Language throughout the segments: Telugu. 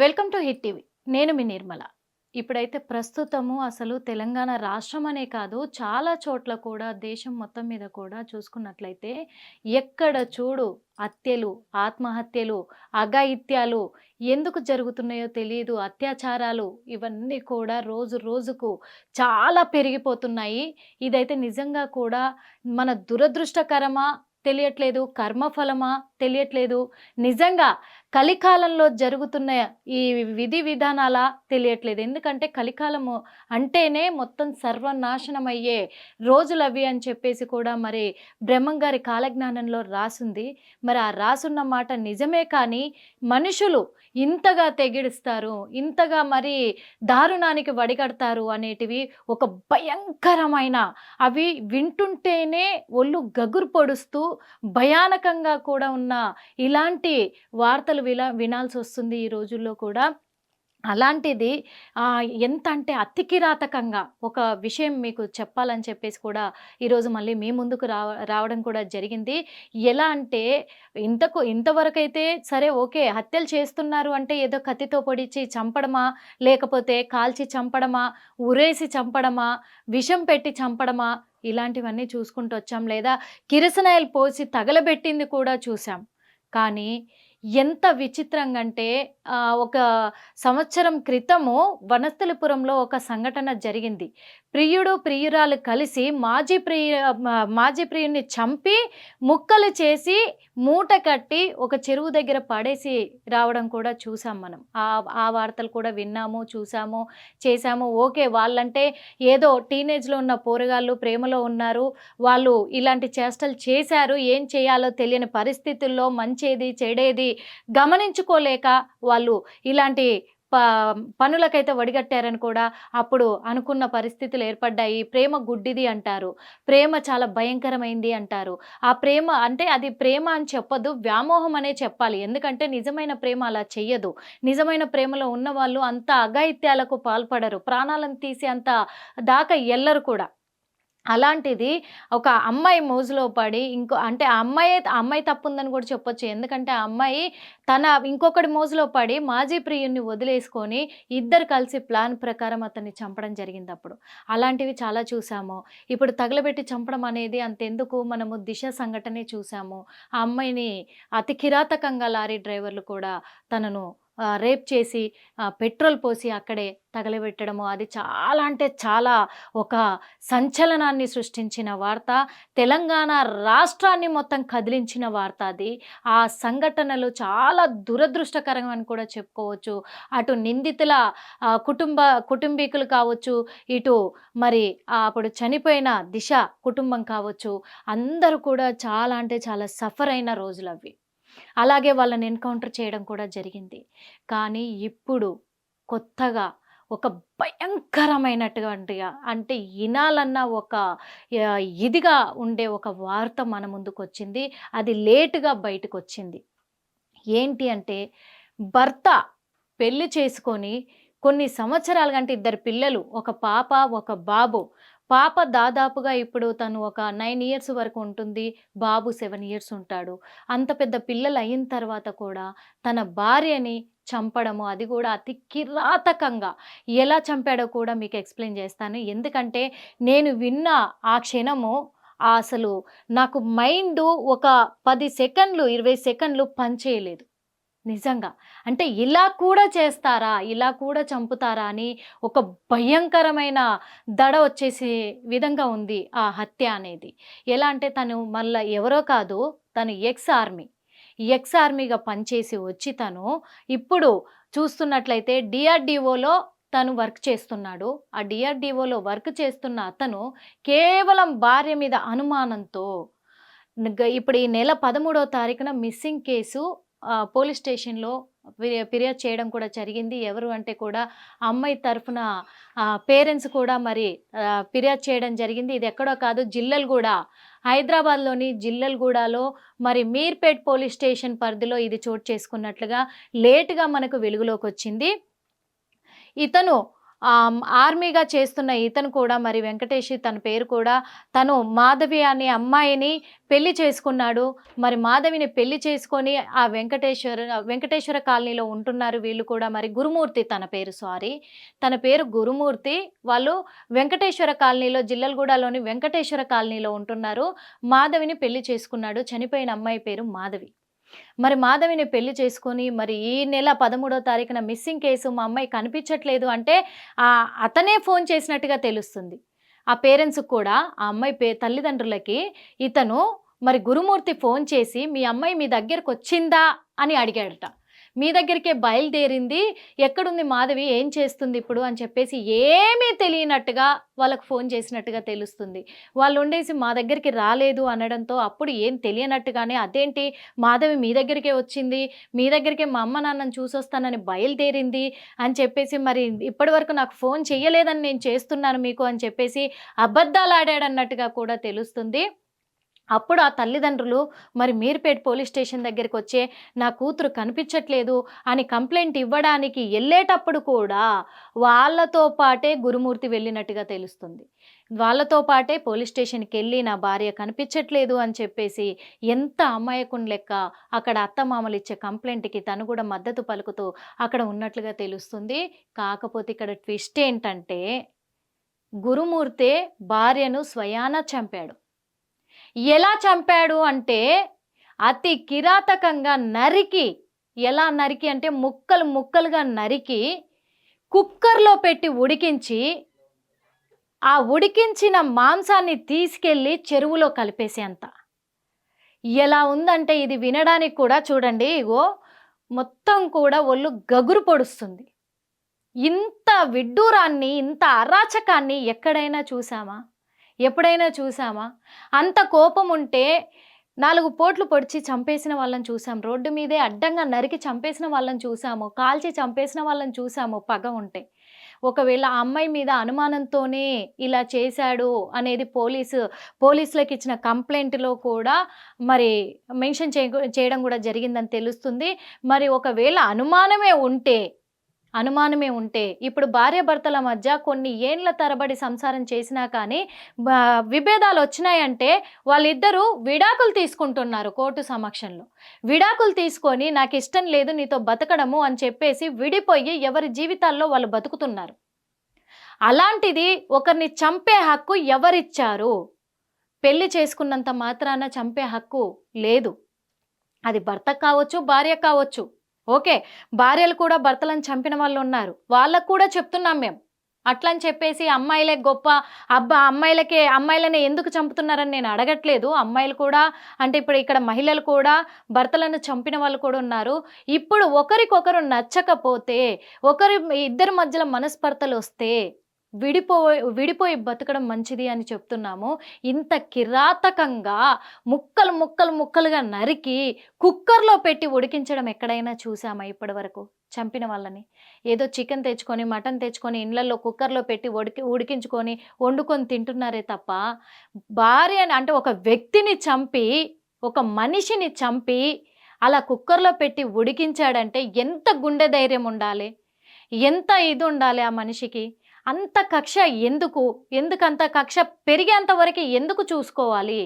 Welcome to hit TV. నేను మీ నిర్మల. ఇప్పుడైతే ప్రస్తుతము అసలు తెలంగాణ రాష్ట్రం అనే కాదు చాలా చోట్ల కూడా దేశం మొత్తం మీద కూడా చూసుకున్నట్లయితే ఎక్కడ చూడు హత్యలు ఆత్మహత్యలు అఘాయిత్యాలు ఎందుకు జరుగుతున్నాయో తెలియదు అత్యాచారాలు ఇవన్నీ కూడా రోజు రోజుకు చాలా పెరిగిపోతున్నాయి. ఇదైతే నిజంగా కూడా మన దురదృష్టకరమా తెలియట్లేదు కర్మఫలమా తెలియట్లేదు. నిజంగా కలికాలంలో జరుగుతున్న ఈ విధి విధానాల తెలియట్లేదు. ఎందుకంటే కలికాలము అంటేనే మొత్తం సర్వనాశనం అయ్యే రోజులు అవి అని చెప్పేసి కూడా మరి బ్రహ్మం గారి కాలజ్ఞానంలో రాసుంది. మరి ఆ రాసున్న మాట నిజమే కానీ మనుషులు ఇంతగా తెగిడిస్తారు ఇంతగా మరి దారుణానికి వడిగడతారు అనేటివి ఒక భయంకరమైన అవి వింటుంటేనే ఒళ్ళు గగురు పొడుస్తూ భయానకంగా కూడా ఉన్న ఇలాంటి వార్తలు విలా వినాల్సి వస్తుంది ఈ రోజుల్లో కూడా. అలాంటిది ఎంత అంటే అతి కిరాతకంగా ఒక విషయం మీకు చెప్పాలని చెప్పేసి కూడా ఈరోజు మళ్ళీ మీ ముందుకు రావ రావడం కూడా జరిగింది. ఎలా అంటే ఇంతకు ఇంతవరకు అయితే సరే ఓకే హత్యలు చేస్తున్నారు అంటే ఏదో కత్తితో పొడిచి చంపడమా లేకపోతే కాల్చి చంపడమా ఉరేసి చంపడమా విషం పెట్టి చంపడమా ఇలాంటివన్నీ చూసుకుంటూ వచ్చాం. లేదా కిరసనాయలు పోసి తగలబెట్టింది కూడా చూసాం. కానీ ఎంత విచిత్రంగా అంటే ఒక సంవత్సరం క్రితము వనస్థలిపురంలో ఒక సంఘటన జరిగింది. ప్రియుడు ప్రియురాలు కలిసి మాజీ ప్రియ మా- మాజీ ప్రియుడిని చంపి ముక్కలు చేసి మూట కట్టి ఒక చెరువు దగ్గర పడేసి రావడం కూడా చూసాం మనం. ఆ ఆ వార్తలు కూడా విన్నాము చూసాము చేశాము ఓకే వాళ్ళంటే ఏదో టీనేజ్లో ఉన్న పోరగాళ్ళు ప్రేమలో ఉన్నారు. వాళ్ళు ఇలాంటి చేష్టలు చేశారు. ఏం చేయాలో తెలియని పరిస్థితుల్లో మంచేది చెడేది గమనించుకోలేక వాళ్ళు ఇలాంటి ప పనులకైతే వడిగట్టారని కూడా అప్పుడు అనుకున్న పరిస్థితులు ఏర్పడ్డాయి. ప్రేమ గుడ్డిది అంటారు. ప్రేమ చాలా భయంకరమైంది అంటారు. ఆ ప్రేమ అంటే అది ప్రేమ అని చెప్పదు వ్యామోహం అనే చెప్పాలి. ఎందుకంటే నిజమైన ప్రేమ అలా చెయ్యదు. నిజమైన ప్రేమలో ఉన్న వాళ్ళు అంత అఘాయిత్యాలకు పాల్పడరు. ప్రాణాలను తీసి అంత దాకా ఎల్లరు కూడా. అలాంటిది ఒక అమ్మాయి మోజులో పడి ఇంకో అంటే ఆ అమ్మాయి అమ్మాయి తప్పు ఉందని కూడా చెప్పొచ్చు. ఎందుకంటే ఆ అమ్మాయి తన ఇంకొకటి మోజులో పడి మాజీ ప్రియుణ్ణి వదిలేసుకొని ఇద్దరు కలిసి ప్లాన్ ప్రకారం అతన్ని చంపడం జరిగింది అప్పుడు అలాంటివి చాలా చూసాము. ఇప్పుడు తగలబెట్టి చంపడం అనేది అంతెందుకు? మనము దిశ సంఘటనే చూసాము. ఆ అమ్మాయిని అతి కిరాతకంగా లారీ డ్రైవర్లు కూడా తనను రేప్ చేసి పెట్రోల్ పోసి అక్కడే తగలబెట్టడము అది చాలా అంటే చాలా ఒక సంచలనాన్ని సృష్టించిన వార్త. తెలంగాణ రాష్ట్రాన్ని మొత్తం కదిలించిన వార్త అది. ఆ సంఘటనలు చాలా దురదృష్టకరం అని కూడా చెప్పుకోవచ్చు. అటు నిందితుల కుటుంబ కుటుంబీకులు కావచ్చు ఇటు మరి అప్పుడు చనిపోయిన దిశ కుటుంబం కావచ్చు అందరూ కూడా చాలా అంటే చాలా సఫర్ అయిన రోజులు అవి. అలాగే వాళ్ళని ఎన్కౌంటర్ చేయడం కూడా జరిగింది. కానీ ఇప్పుడు కొత్తగా ఒక భయంకరమైనటువంటిగా అంటే వినాలన్న ఒక ఇదిగా ఉండే ఒక వార్త మన ముందుకు వచ్చింది అది లేటుగా బయటకు వచ్చింది ఏంటి అంటే భర్త పెళ్ళి చేసుకొని కొన్ని సంవత్సరాలు కంటే ఇద్దరు పిల్లలు ఒక పాప ఒక బాబు పాప దాదాపుగా ఇప్పుడు తను ఒక నైన్ ఇయర్స్ వరకు ఉంటుంది. బాబు సెవెన్ ఇయర్స్ ఉంటాడు. అంత పెద్ద పిల్లలు అయిన తర్వాత కూడా తన భార్యని చంపడము అది కూడా అతి కిరాతకంగా. ఎలా చంపాడో కూడా మీకు ఎక్స్ప్లెయిన్ చేస్తాను. ఎందుకంటే నేను విన్న ఆ క్షణము అసలు నాకు మైండ్ ఒక పది సెకండ్లు ఇరవై సెకండ్లు పనిచేయలేదు. నిజంగా. అంటే ఇలా కూడా చేస్తారా? ఇలా కూడా చంపుతారా అని ఒక భయంకరమైన దడ వచ్చేసే విధంగా ఉంది ఆ హత్య అనేది. ఎలా అంటే తను మళ్ళీ ఎవరో కాదు తను ఎక్స్ ఆర్మీ. ఎక్స్ ఆర్మీగా పనిచేసి వచ్చి తను ఇప్పుడు చూస్తున్నట్లయితే డిఆర్డిఓలో తను వర్క్ చేస్తున్నాడు. ఆ డిఆర్డిఓలో వర్క్ చేస్తున్న అతను కేవలం భార్య మీద అనుమానంతో ఇప్పుడు ఈ నెల పదమూడవ తారీఖున మిస్సింగ్ కేసు పోలీస్ స్టేషన్లో ఫిర్యా- ఫిర్యాదు చేయడం కూడా జరిగింది. ఎవరు అంటే కూడా అమ్మాయి తరఫున పేరెంట్స్ కూడా మరి ఫిర్యాదు చేయడం జరిగింది. ఇది ఎక్కడో కాదు జిల్లెలగూడ హైదరాబాద్లోని జిల్లెలగూడలో మరి మీర్పేట్ పోలీస్ స్టేషన్ పరిధిలో ఇది చోటు చేసుకున్నట్లుగా లేటుగా మనకు వెలుగులోకి వచ్చింది. ఇతను ఆర్మీగా చేస్తున్న ఇతను కూడా మరి వెంకటేష్ తన పేరు కూడా తను మాధవి అనే అమ్మాయిని పెళ్ళి చేసుకున్నాడు. మరి మాధవిని పెళ్ళి చేసుకొని ఆ వెంకటేశ్వర వెంకటేశ్వర కాలనీలో ఉంటున్నారు వీళ్ళు కూడా. మరి గురుమూర్తి తన పేరు సారీ. తన పేరు గురుమూర్తి. వాళ్ళు వెంకటేశ్వర కాలనీలో జిల్లలగూడలోని వెంకటేశ్వర కాలనీలో ఉంటున్నారు. మాధవిని పెళ్ళి చేసుకున్నాడు. చనిపోయిన అమ్మాయి పేరు మాధవి. మరి మాధవిని పెళ్ళి చేసుకొని మరి ఈ నెల పదమూడో తారీఖున మిస్సింగ్ కేసు మా అమ్మాయి కనిపించట్లేదు అంటే ఆ అతనే ఫోన్ చేసినట్టుగా తెలుస్తుంది. ఆ పేరెంట్స్కి కూడా ఆ అమ్మాయి పే తల్లిదండ్రులకి ఇతను మరి గురుమూర్తి ఫోన్ చేసి మీ అమ్మాయి మీ దగ్గరకు వచ్చిందా అని అడిగాడట. మీ దగ్గరికే బయలుదేరింది. ఎక్కడుంది మాధవి? ఏం చేస్తుంది ఇప్పుడు? అని చెప్పేసి ఏమీ తెలియనట్టుగా వాళ్ళకు ఫోన్ చేసినట్టుగా తెలుస్తుంది. వాళ్ళు ఉండేసి మా దగ్గరికి రాలేదు అనడంతో అప్పుడు ఏం తెలియనట్టుగానే అదేంటి? మాధవి మీ దగ్గరికే వచ్చింది. మీ దగ్గరికే మా అమ్మ నాన్నని చూసొస్తానని బయలుదేరింది అని చెప్పేసి మరి ఇప్పటి వరకు నాకు ఫోన్ చేయలేదని నేను చేస్తున్నాను మీకు అని చెప్పేసి అబద్ధాలు ఆడాడన్నట్టుగా కూడా తెలుస్తుంది. అప్పుడు ఆ తల్లిదండ్రులు మరి మీర్పేట్ పోలీస్ స్టేషన్ దగ్గరికి వచ్చే నా కూతురు కనిపించట్లేదు అని కంప్లైంట్ ఇవ్వడానికి వెళ్ళేటప్పుడు కూడా వాళ్ళతో పాటే గురుమూర్తి వెళ్ళినట్టుగా తెలుస్తుంది. వాళ్ళతో పాటే పోలీస్ స్టేషన్కి వెళ్ళి నా భార్య కనిపించట్లేదు అని చెప్పేసి ఎంత అమాయకుని లెక్క అక్కడ అత్తమామలు ఇచ్చే కంప్లైంట్కి తను కూడా మద్దతు పలుకుతూ అక్కడ ఉన్నట్లుగా తెలుస్తుంది. కాకపోతే ఇక్కడ ట్విస్ట్ ఏంటంటే గురుమూర్తే భార్యను స్వయాన చంపాడు. ఎలా చంపాడు అంటే అతి కిరాతకంగా నరికి ఎలా నరికి అంటే ముక్కలు ముక్కలుగా నరికి కుక్కర్లో పెట్టి ఉడికించి ఆ ఉడికించిన మాంసాన్ని తీసుకెళ్ళి చెరువులో కలిపేసేంత ఎలా ఉందంటే ఇది వినడానికి కూడా చూడండి ఇగో మొత్తం కూడా ఒళ్ళు గగురు పొడుస్తుంది. ఇంత విడ్డూరాన్ని ఇంత అరాచకాన్ని ఎక్కడైనా చూసామా ఎప్పుడైనా చూసామా? అంత కోపం ఉంటే నాలుగు పోట్లు పొడిచి చంపేసిన వాళ్ళని చూసాం. రోడ్డు మీదే అడ్డంగా నరికి చంపేసిన వాళ్ళని చూసాము. కాల్చి చంపేసిన వాళ్ళని చూసాము. పగ ఉంటే. ఒకవేళ ఆ అమ్మాయి మీద అనుమానంతోనే ఇలా చేశాడు అనేది పోలీసు పోలీసులకు ఇచ్చిన కంప్లైంట్లో కూడా మరి మెన్షన్ చేయ చేయడం కూడా జరిగిందని తెలుస్తుంది. మరి ఒకవేళ అనుమానమే ఉంటే అనుమానమే ఉంటే ఇప్పుడు భార్యాభర్తల మధ్య కొన్ని ఏండ్ల తరబడి సంసారం చేసినా కానీ విభేదాలు వచ్చినాయంటే వాళ్ళిద్దరూ విడాకులు తీసుకుంటున్నారు కోర్టు సమక్షంలో. విడాకులు తీసుకొని నాకు ఇష్టం లేదు నీతో బతకడము అని చెప్పేసి విడిపోయి ఎవరి జీవితాల్లో వాళ్ళు బతుకుతున్నారు. అలాంటిది ఒకరిని చంపే హక్కు ఎవరిచ్చారు? పెళ్ళి చేసుకున్నంత మాత్రాన చంపే హక్కు లేదు. అది భర్త కావచ్చు భార్య కావచ్చు. ఓకే భార్యలు కూడా భర్తలను చంపిన వాళ్ళు ఉన్నారు. వాళ్ళకు కూడా చెప్తున్నాం మేము. అట్లా అని చెప్పేసి అమ్మాయిలే గొప్ప అబ్బా అమ్మాయిలకే అమ్మాయిలని ఎందుకు చంపుతున్నారని నేను అడగట్లేదు. అమ్మాయిలు కూడా అంటే ఇప్పుడు ఇక్కడ మహిళలు కూడా భర్తలను చంపిన వాళ్ళు కూడా ఉన్నారు. ఇప్పుడు ఒకరికొకరు నచ్చకపోతే ఒకరి ఇద్దరి మధ్యలో మనస్పర్ధలు వస్తే విడిపోయి విడిపోయి బతకడం మంచిది అని చెప్తున్నాము. ఇంత కిరాతకంగా ముక్కలు ముక్కలు ముక్కలుగా నరికి కుక్కర్లో పెట్టి ఉడికించడం ఎక్కడైనా చూసామా ఇప్పటి వరకు చంపిన వాళ్ళని. ఏదో చికెన్ తెచ్చుకొని మటన్ తెచ్చుకొని ఇండ్లలో కుక్కర్లో పెట్టి ఉడికి ఉడికించుకొని వండుకొని తింటున్నారే తప్ప భార్యని అంటే ఒక వ్యక్తిని చంపి ఒక మనిషిని చంపి అలా కుక్కర్లో పెట్టి ఉడికించాడంటే ఎంత గుండె ధైర్యం ఉండాలి? ఎంత ఇది ఉండాలి ఆ మనిషికి? అంత కక్ష ఎందుకు? ఎందుకంత కక్ష పెరిగేంత వరకు ఎందుకు చూసుకోవాలి?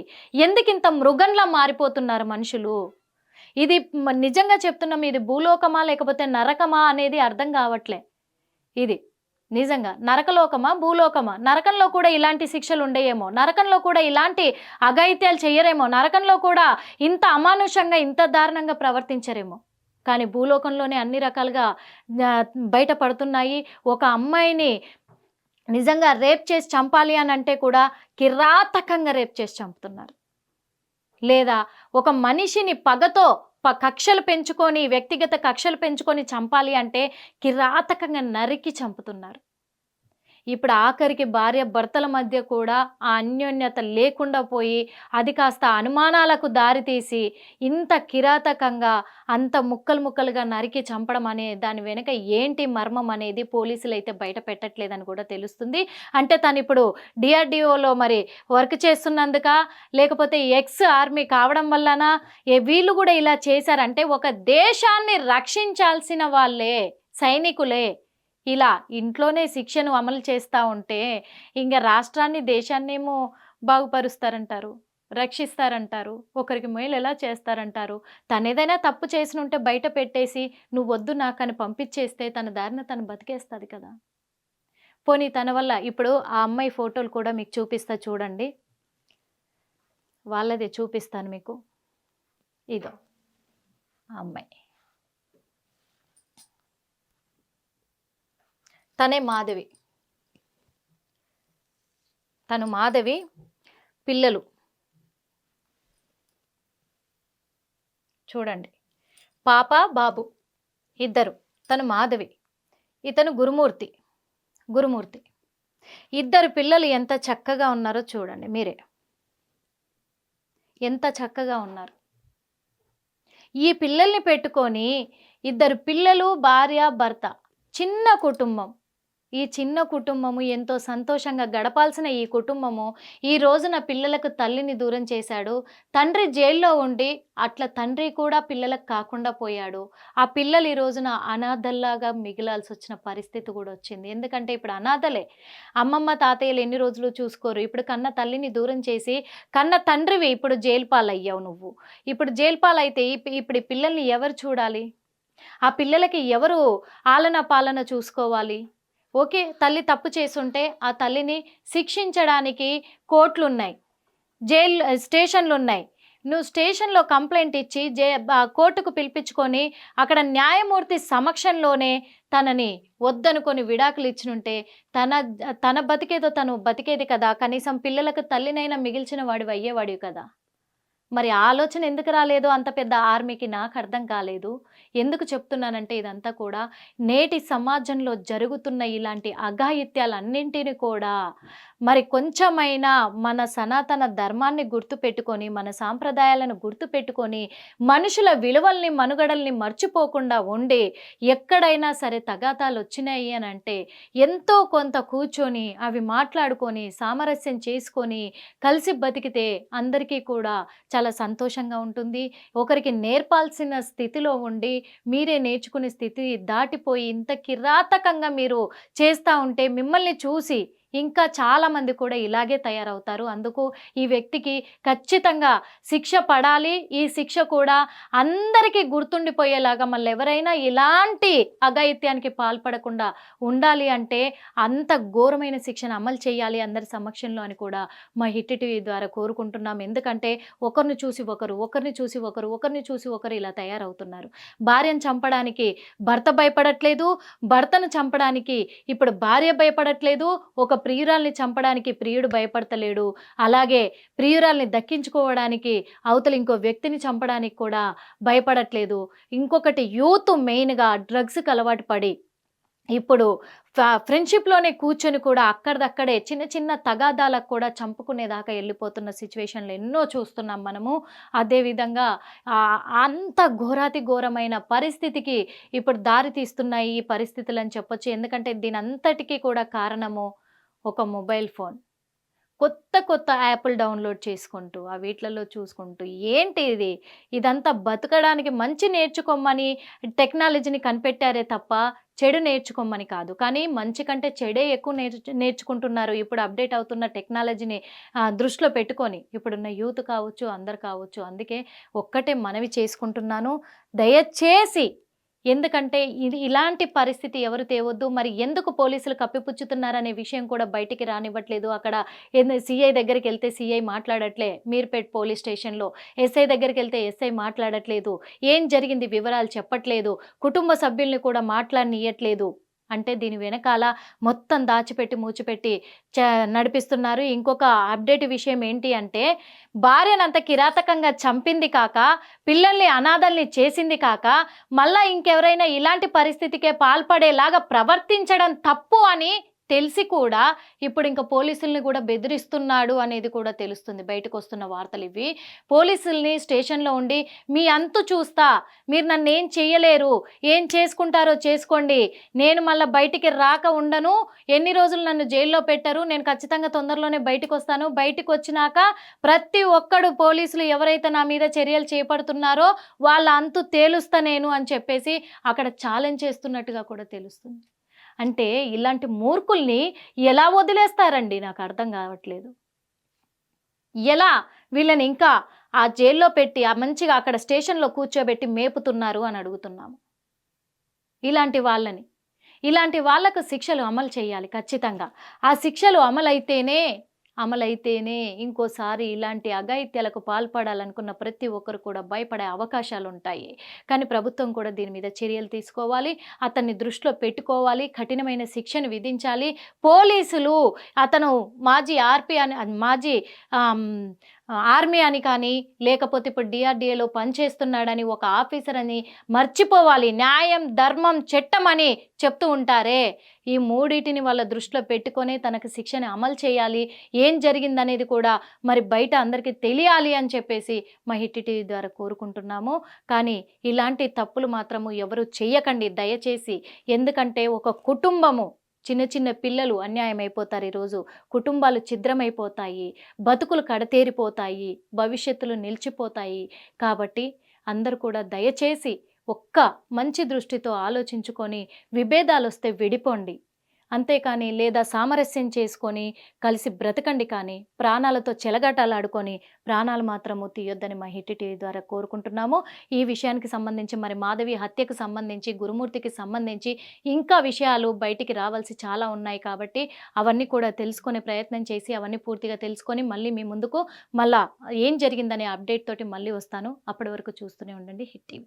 ఎందుకు ఇంత మృగంలా మారిపోతున్నారు మనుషులు? ఇది నిజంగా చెప్తున్నాం ఇది భూలోకమా లేకపోతే నరకమా అనేది అర్థం కావట్లే. ఇది నిజంగా నరకలోకమా భూలోకమా? నరకంలో కూడా ఇలాంటి శిక్షలు ఉండేయేమో? నరకంలో కూడా ఇలాంటి అఘాయిత్యాలు చేయరేమో? నరకంలో కూడా ఇంత అమానుషంగా ఇంత దారుణంగా ప్రవర్తించరేమో? కానీ భూలోకంలోనే అన్ని రకాలుగా బయటపడుతున్నాయి. ఒక అమ్మాయిని నిజంగా రేప్ చేసి చంపాలి అని అంటే కూడా కిరాతకంగా రేప్ చేసి చంపుతున్నారు. లేదా ఒక మనిషిని పగతో ప కక్షలు పెంచుకొని వ్యక్తిగత కక్షలు పెంచుకొని చంపాలి అంటే కిరాతకంగా నరికి చంపుతున్నారు. ఇప్పుడు ఆఖరికి భార్య భర్తల మధ్య కూడా ఆ అన్యోన్యత లేకుండా పోయి అది కాస్త అనుమానాలకు దారితీసి ఇంత కిరాతకంగా అంత ముక్కలు ముక్కలుగా నరికి చంపడం అనే దాని వెనుక ఏంటి మర్మం అనేది పోలీసులు అయితే బయట పెట్టట్లేదని కూడా తెలుస్తుంది. అంటే తను ఇప్పుడు డిఆర్డిఓలో మరి వర్క్ చేస్తున్నందుక లేకపోతే ఎక్స్ ఆర్మీ కావడం వలన ఏ వీళ్ళు కూడా ఇలా చేశారంటే ఒక దేశాన్ని రక్షించాల్సిన వాళ్ళే సైనికులే. ఇలా ఇంట్లోనే శిక్షను అమలు చేస్తూ ఉంటే ఇంకా రాష్ట్రాన్ని దేశాన్నేమో బాగుపరుస్తారంటారు రక్షిస్తారంటారు ఒకరికి మేలు ఎలా చేస్తారంటారు? తను ఏదైనా తప్పు చేసిన ఉంటే బయట పెట్టేసి నువ్వు వద్దు నాకని పంపించేస్తే తన దారిన తను బతికేస్తుంది కదా. పోనీ తన వల్ల ఇప్పుడు ఆ అమ్మాయి ఫోటోలు కూడా మీకు చూపిస్తా చూడండి. వాళ్ళదే చూపిస్తాను మీకు. ఇదో ఆ అమ్మాయి. తనే మాధవి. తను మాధవి పిల్లలు. చూడండి. పాప బాబు ఇద్దరు. తను మాధవి. ఇతను గురుమూర్తి. గురుమూర్తి. ఇద్దరు పిల్లలు ఎంత చక్కగా ఉన్నారో చూడండి మీరే. ఎంత చక్కగా ఉన్నారు. ఈ పిల్లల్ని పెట్టుకొని ఇద్దరు పిల్లలు భార్య భర్త చిన్న కుటుంబం. ఈ చిన్న కుటుంబము ఎంతో సంతోషంగా గడపాల్సిన ఈ కుటుంబము ఈ రోజున పిల్లలకు తల్లిని దూరం చేశాడు. తండ్రి జైల్లో ఉండి అట్లా తండ్రి కూడా పిల్లలకు కాకుండా పోయాడు. ఆ పిల్లలు ఈ రోజున అనాథల్లాగా మిగిలాల్సి వచ్చిన పరిస్థితి కూడా వచ్చింది. ఎందుకంటే ఇప్పుడు అనాథలే. అమ్మమ్మ తాతయ్యలు ఎన్ని రోజులు చూసుకోరు? ఇప్పుడు కన్న తల్లిని దూరం చేసి కన్న తండ్రివి ఇప్పుడు జైలు పాలయ్యావు నువ్వు. ఇప్పుడు జైలు పాలైతే ఇప్- ఇప్పుడు ఈ పిల్లల్ని ఎవరు చూడాలి? ఆ పిల్లలకి ఎవరు ఆలన పాలన చూసుకోవాలి? ఓకే తల్లి తప్పు చేసుంటే ఆ తల్లిని శిక్షించడానికి కోర్టులున్నాయి జైలు జైల్ స్టేషన్లు ఉన్నాయి నువ్వు స్టేషన్లో కంప్లైంట్ ఇచ్చి జే ఆ కోర్టుకు పిలిపించుకొని అక్కడ న్యాయమూర్తి సమక్షంలోనే తనని వద్దనుకొని విడాకులు ఇచ్చినుంటే తన తన బతికేదో తను బతికేది కదా కనీసం పిల్లలకు తల్లినైనా మిగిల్చిన వాడివి అయ్యేవాడివి కదా. మరి ఆలోచన ఎందుకు రాలేదు అంత పెద్ద ఆర్మీకి నాకు అర్థం కాలేదు. ఎందుకు చెప్తున్నానంటే ఇదంతా కూడా నేటి సమాజంలో జరుగుతున్న ఇలాంటి అఘాయిత్యాలన్నింటినీ కూడా మరి కొంచెమైనా మన సనాతన ధర్మాన్ని గుర్తుపెట్టుకొని మన సాంప్రదాయాలను గుర్తుపెట్టుకొని మనుషుల విలువల్ని మనుగడల్ని మర్చిపోకుండా ఉండి ఎక్కడైనా సరే తగాతాలు వచ్చినాయి అని అంటే ఎంతో కొంత కూర్చొని అవి మాట్లాడుకొని సామరస్యం చేసుకొని కలిసి బతికితే అందరికీ కూడా చాలా సంతోషంగా ఉంటుంది. ఒకరికి నేర్పాల్సిన స్థితిలో ఉండి మీరే నేర్చుకునే స్థితి దాటిపోయి ఇంత కిరాతకంగా మీరు చేస్తూ ఉంటే మిమ్మల్ని చూసి ఇంకా చాలామంది కూడా ఇలాగే తయారవుతారు. అందుకు ఈ వ్యక్తికి ఖచ్చితంగా శిక్ష పడాలి. ఈ శిక్ష కూడా అందరికీ గుర్తుండిపోయేలాగా మళ్ళీ ఎవరైనా ఇలాంటి అఘాయిత్యానికి పాల్పడకుండా ఉండాలి అంటే అంత ఘోరమైన శిక్షను అమలు చేయాలి అందరి సమక్షంలో అని కూడా మా హిట్ టీవీ ద్వారా కోరుకుంటున్నాం. ఎందుకంటే ఒకరిని చూసి ఒకరు ఒకరిని చూసి ఒకరు ఒకరిని చూసి ఒకరు ఇలా తయారవుతున్నారు. భార్యను చంపడానికి భర్త భయపడట్లేదు. భర్తను చంపడానికి ఇప్పుడు భార్య భయపడట్లేదు. ఒక ప్రియురాల్ని చంపడానికి ప్రియుడు భయపడతలేడు. అలాగే ప్రియురాల్ని దక్కించుకోవడానికి అవతల ఇంకో వ్యక్తిని చంపడానికి కూడా భయపడట్లేదు. ఇంకొకటి యూత్ మెయిన్గా డ్రగ్స్కి అలవాటు పడి ఇప్పుడు ఫ- ఫ్రెండ్షిప్లోనే కూర్చొని కూడా అక్కడిదక్కడే చిన్న చిన్న తగాదాలకు కూడా చంపుకునేదాకా వెళ్ళిపోతున్న సిచ్యువేషన్లు ఎన్నో చూస్తున్నాం మనము. అదేవిధంగా అంత ఘోరాతి ఘోరమైన పరిస్థితికి ఇప్పుడు దారి తీస్తున్నాయి ఈ పరిస్థితులు అని చెప్పొచ్చు. ఎందుకంటే దీని అంతటికీ కూడా కారణము ఒక మొబైల్ ఫోన్. కొత్త కొత్త యాప్లు డౌన్లోడ్ చేసుకుంటూ ఆ వీటిలలో చూసుకుంటూ ఏంటి ఇది? ఇదంతా బతకడానికి మంచి నేర్చుకోమని టెక్నాలజీని కనిపెట్టారే తప్ప చెడు నేర్చుకోమని కాదు. కానీ మంచి కంటే చెడే ఎక్కువ నేర్చు నేర్చుకుంటున్నారు. ఇప్పుడు అప్డేట్ అవుతున్న టెక్నాలజీని దృష్టిలో పెట్టుకొని ఇప్పుడున్న యూత్ కావచ్చు అందరు కావచ్చు అందుకే ఒక్కటే మనవి చేసుకుంటున్నాను. దయచేసి ఎందుకంటే ఇది ఇలాంటి పరిస్థితి ఎవరు తేవద్దు. మరి ఎందుకు పోలీసులు కప్పిపుచ్చుతున్నారనే విషయం కూడా బయటికి రానివ్వట్లేదు. అక్కడ సిఐ దగ్గరికి వెళ్తే సిఐ మాట్లాడట్లే. మీర్పేట్ పోలీస్ స్టేషన్లో ఎస్ఐ దగ్గరికి వెళ్తే ఎస్ఐ మాట్లాడట్లేదు. ఏం జరిగింది వివరాలు చెప్పట్లేదు. కుటుంబ సభ్యుల్ని కూడా మాట్లాడనియట్లేదు. అంటే దీని వెనకాల మొత్తం దాచిపెట్టి మూచిపెట్టి చ నడిపిస్తున్నారు. ఇంకొక అప్డేట్ విషయం ఏంటి అంటే భార్యను అంత కిరాతకంగా చంపింది కాక పిల్లల్ని అనాథల్ని చేసింది కాక మళ్ళా ఇంకెవరైనా ఇలాంటి పరిస్థితికే పాల్పడేలాగా ప్రవర్తించడం తప్పు అని తెలిసి కూడా ఇప్పుడు ఇంకా పోలీసుల్ని కూడా బెదిరిస్తున్నాడు అనేది కూడా తెలుస్తుంది. బయటకు వస్తున్న వార్తలు ఇవి. పోలీసుల్ని స్టేషన్లో ఉండి మీ అంతు చూస్తా. మీరు నన్ను ఏం చేయలేరు ఏం చేసుకుంటారో చేసుకోండి. నేను మళ్ళీ బయటికి రాక ఉండను. ఎన్ని రోజులు నన్ను జైల్లో పెట్టారు. నేను ఖచ్చితంగా తొందరలోనే బయటకు వస్తాను బయటకు వచ్చినాక ప్రతి ఒక్కడు పోలీసులు ఎవరైతే నా మీద చర్యలు చేపడుతున్నారో వాళ్ళ అంతు తేలుస్తా నేను అని చెప్పేసి అక్కడ ఛాలెంజ్ చేస్తున్నట్టుగా కూడా తెలుస్తుంది. అంటే ఇలాంటి మూర్ఖుల్ని ఎలా వదిలేస్తారండి? నాకు అర్థం కావట్లేదు. ఎలా వీళ్ళని ఇంకా ఆ జైల్లో పెట్టి ఆ మంచిగా అక్కడ స్టేషన్లో కూర్చోబెట్టి మేపుతున్నారు అని అడుగుతున్నాము. ఇలాంటి వాళ్ళని. ఇలాంటి వాళ్ళకు శిక్షలు అమలు చేయాలి ఖచ్చితంగా. ఆ శిక్షలు అమలైతేనే అమలైతేనే ఇంకోసారి ఇలాంటి అఘాయిత్యాలకు పాల్పడాలనుకున్న ప్రతి ఒక్కరు కూడా భయపడే అవకాశాలు ఉంటాయి కానీ ప్రభుత్వం కూడా దీని మీద చర్యలు తీసుకోవాలి అతన్ని దృష్టిలో పెట్టుకోవాలి కఠినమైన శిక్షను విధించాలి. పోలీసులు అతను మాజీ ఆర్పి అని మాజీ ఆర్మీ అని కానీ లేకపోతే ఇప్పుడు డిఆర్డిఏలో పనిచేస్తున్నాడని ఒక ఆఫీసర్ అని మర్చిపోవాలి. న్యాయం ధర్మం చట్టం అని చెప్తూ ఉంటారే. ఈ మూడింటిని వాళ్ళ దృష్టిలో పెట్టుకొని తనకు శిక్షని అమలు చేయాలి. ఏం జరిగిందనేది కూడా మరి బయట అందరికీ తెలియాలి అని చెప్పేసి మా హిట్ టీవీ ద్వారా కోరుకుంటున్నాము. కానీ ఇలాంటి తప్పులు మాత్రము ఎవరు చేయకండి దయచేసి ఎందుకంటే ఒక కుటుంబము చిన్న చిన్న పిల్లలు అన్యాయం అయిపోతారు ఈరోజు. కుటుంబాలు ఛిద్రమైపోతాయి. బతుకులు కడతేరిపోతాయి. భవిష్యత్తులు నిలిచిపోతాయి. కాబట్టి అందరు కూడా దయచేసి ఒక్క మంచి దృష్టితో ఆలోచించుకొని విభేదాలు వస్తే విడిపోండి. అంతేకాని లేదా సామరస్యం చేసుకొని కలిసి బ్రతకండి కానీ ప్రాణాలతో చెలగాటాలాడుకొని ప్రాణాలు మాత్రము తీయొద్దని మా హిట్ టీవీ ద్వారా కోరుకుంటున్నాము. ఈ విషయానికి సంబంధించి మరి మాధవి హత్యకు సంబంధించి గురుమూర్తికి సంబంధించి ఇంకా విషయాలు బయటికి రావాల్సి చాలా ఉన్నాయి కాబట్టి అవన్నీ కూడా తెలుసుకునే ప్రయత్నం చేసి అవన్నీ పూర్తిగా తెలుసుకొని మళ్ళీ మీ ముందుకు మళ్ళా ఏం జరిగిందనే అప్డేట్ తోటి మళ్ళీ వస్తాను. అప్పటి వరకు చూస్తూనే ఉండండి Hit TV.